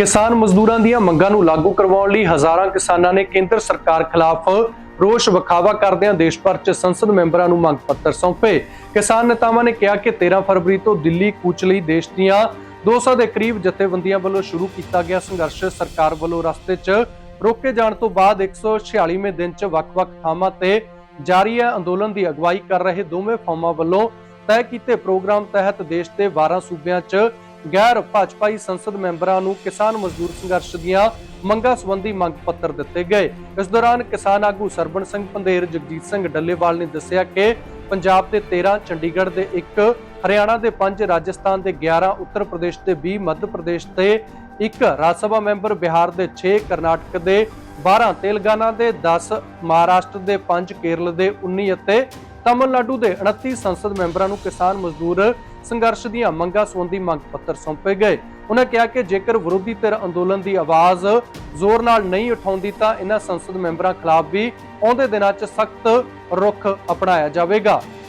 ਕਿਸਾਨ ਮਜ਼ਦੂਰਾਂ ਦੀਆਂ ਮੰਗਾਂ ਨੂੰ ਲਾਗੂ ਕਰਵਾਉਣ ਲਈ ਹਜ਼ਾਰਾਂ ਕਿਸਾਨਾਂ ਨੇ ਕੇਂਦਰ ਸਰਕਾਰ ਖਿਲਾਫ ਰੋਸ ਵਿਖਾਵਾ ਕਰਦਿਆਂ ਦੇਸ਼ ਭਰ 'ਚ ਸੰਸਦ ਮੈਂਬਰਾਂ ਨੂੰ ਮੰਗ ਪੱਤਰ ਸੌਂਪੇ। ਕਿਸਾਨ ਨੇਤਾਵਾਂ ਨੇ ਕਿਹਾ ਕਿ 13 ਫਰਵਰੀ ਤੋਂ ਦਿੱਲੀ ਕੂਚ ਲਈ ਦੇਸ਼ ਦੀਆਂ 200 ਦੇ ਕਰੀਬ ਜਥੇਬੰਦੀਆਂ ਵੱਲੋਂ ਸ਼ੁਰੂ ਕੀਤਾ ਗਿਆ ਸੰਘਰਸ਼। ਸਰਕਾਰ ਵੱਲੋਂ ਰਸਤੇ 'ਚ ਰੋਕੇ ਜਾਣ ਤੋਂ ਬਾਅਦ 146ਵੇਂ ਦਿਨ 'ਚ ਵੱਖ-ਵੱਖ ਥਾਵਾਂ ਤੇ ਜਾਰੀ ਹੈ ਅੰਦੋਲਨ ਦੀ ਅਗਵਾਈ ਕਰ ਰਹੇ ਦੋਵੇਂ ਫੌਮਾਂ ਵੱਲੋਂ ਤੈਅ ਕੀਤੇ ਪ੍ਰੋਗਰਾਮ ਤਹਿਤ ਦੇਸ਼ ਦੇ 12 ਸੂਬਿਆਂ 'ਚ ਗੈਰ ਭਾਜਪਾਈ ਸੰਸਦ ਮੈਂਬਰਾਂ ਨੂੰ ਕਿਸਾਨ ਮਜ਼ਦੂਰ ਸੰਘਰਸ਼ ਦੀਆਂ ਮੰਗਾਂ ਸੰਬੰਧੀ ਮੰਗ ਪੱਤਰ ਦਿੱਤੇ ਗਏ। ਇਸ ਦੌਰਾਨ ਕਿਸਾਨ ਆਗੂ ਸਰਬਣ ਸਿੰਘ ਪੰਧੇਰ, ਜਗਜੀਤ ਸਿੰਘ ਡੱਲੇਵਾਲ ਨੇ ਦੱਸਿਆ ਕਿ ਪੰਜਾਬ ਦੇ 13 ਚੰਡੀਗੜ੍ਹ ਦੇ 1 ਹਰਿਆਣਾ ਦੇ 5 ਰਾਜਸਥਾਨ ਦੇ 11 ਉੱਤਰ ਪ੍ਰਦੇਸ਼ ਦੇ 20 ਮੱਧ ਪ੍ਰਦੇਸ਼ ਦੇ 1 ਰਾਜ ਸਭਾ ਮੈਂਬਰ ਬਿਹਾਰ ਦੇ 6 ਕਰਨਾਟਕ ਦੇ 12 ਤੇਲੰਗਾਨਾ ਦੇ 10 ਮਹਾਰਾਸ਼ਟਰ ਦੇ 5 ਕੇਰਲ ਦੇ 19 ਅਤੇ ਤਮਿਲਨਾਡੂ ਦੇ 29 ਸੰਸਦ ਮੈਂਬਰਾਂ ਨੂੰ ਕਿਸਾਨ ਮਜ਼ਦੂਰ ਸੰਘਰਸ਼ ਦੀਆਂ ਮੰਗਾਂ ਸੰਬੰਧੀ ਮੰਗ ਪੱਤਰ ਸੌਂਪੇ ਗਏ। ਉਹਨਾਂ ਕਿਹਾ ਕਿ ਜੇਕਰ ਵਿਰੋਧੀ ਧਿਰ ਅੰਦੋਲਨ ਦੀ ਆਵਾਜ਼ ਜ਼ੋਰ ਨਾਲ ਨਹੀਂ ਉਠਾਉਂਦੀ ਤਾਂ ਇਹਨਾਂ ਸੰਸਦ ਮੈਂਬਰਾਂ ਖਿਲਾਫ ਵੀ ਆਉਂਦੇ ਦਿਨਾਂ 'ਚ ਸਖਤ ਰੁਖ ਅਪਣਾਇਆ ਜਾਵੇਗਾ।